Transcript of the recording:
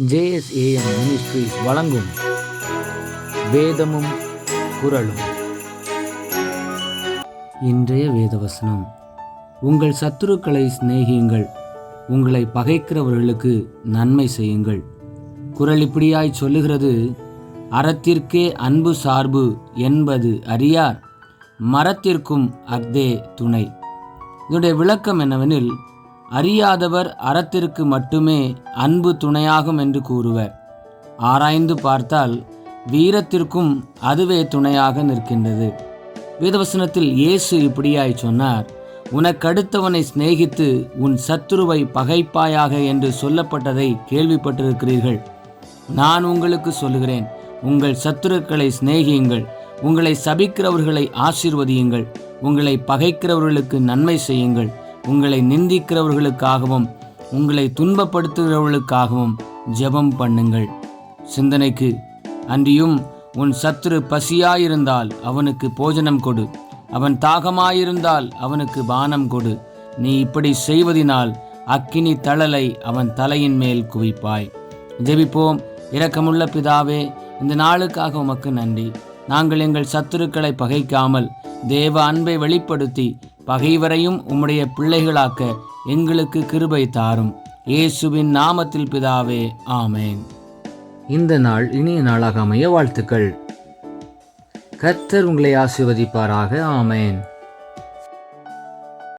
JSAM ministries வழங்கும் வேதமும் குரலும் இன்றைய வேதவசனம். உங்கள் சத்துருக்களை சிநேகியுங்கள். உங்களை பகைக்கிறவர்களுக்கு நன்மை செய்யுங்கள். குரல் இப்படியாய் சொல்லுகிறது அறத்திற்கே அன்பு சார்பு என்பது அறியார் மரத்திற்கும் அஃதே துணை. இதனுடைய விளக்கம் என்னவெனில் அறியாதவர் அறத்திற்கு மட்டுமே அன்பு துணையாகும் என்று கூறுவர். ஆராய்ந்து பார்த்தால் வீரத்திற்கும் அதுவே துணையாக நிற்கின்றது. வேதவசனத்தில் இயேசு இப்படியாய் சொன்னார் உனக்கடுத்தவனை சிநேகித்து உன் சத்துருவை பகைப்பாயாக என்று சொல்லப்பட்டதை கேள்விப்பட்டிருக்கிறீர்கள். நான் உங்களுக்கு சொல்லுகிறேன் உங்கள் சத்துருக்களை சிநேகியுங்கள் உங்களை சபிக்கிறவர்களை ஆசீர்வதியுங்கள் உங்களை பகைக்கிறவர்களுக்கு நன்மை செய்யுங்கள். உங்களை நிந்திக்கிறவர்களுக்காகவும் உங்களை துன்பப்படுத்துகிறவர்களுக்காகவும் ஜெபம் பண்ணுங்கள். சிந்தனைக்கு அன்றியும் உன் சத்துரு பசியாயிருந்தால் அவனுக்கு போஜனம் கொடு. அவன் தாகமாயிருந்தால் அவனுக்கு பானம் கொடு. நீ இப்படி செய்வதினால் அக்கினி தழலை அவன் தலையின் மேல் குவிப்பாய். ஜெபிப்போம். இரக்கமுள்ள பிதாவே இந்த நாளுக்காக உமக்கு நன்றி. நாங்கள் எங்கள் சத்துருக்களை பகைக்காமல் தேவ அன்பை வெளிப்படுத்தி பகைவரையும் உம்முடைய பிள்ளைகளாக்க எங்களுக்கு கிருபை தாரும். இயேசுவின் நாமத்தில் பிதாவே ஆமேன். இந்த நாள் இனிய நாளாக அமைய வாழ்த்துக்கள். கர்த்தர் உங்களை ஆசிர்வதிப்பாராக ஆமேன்.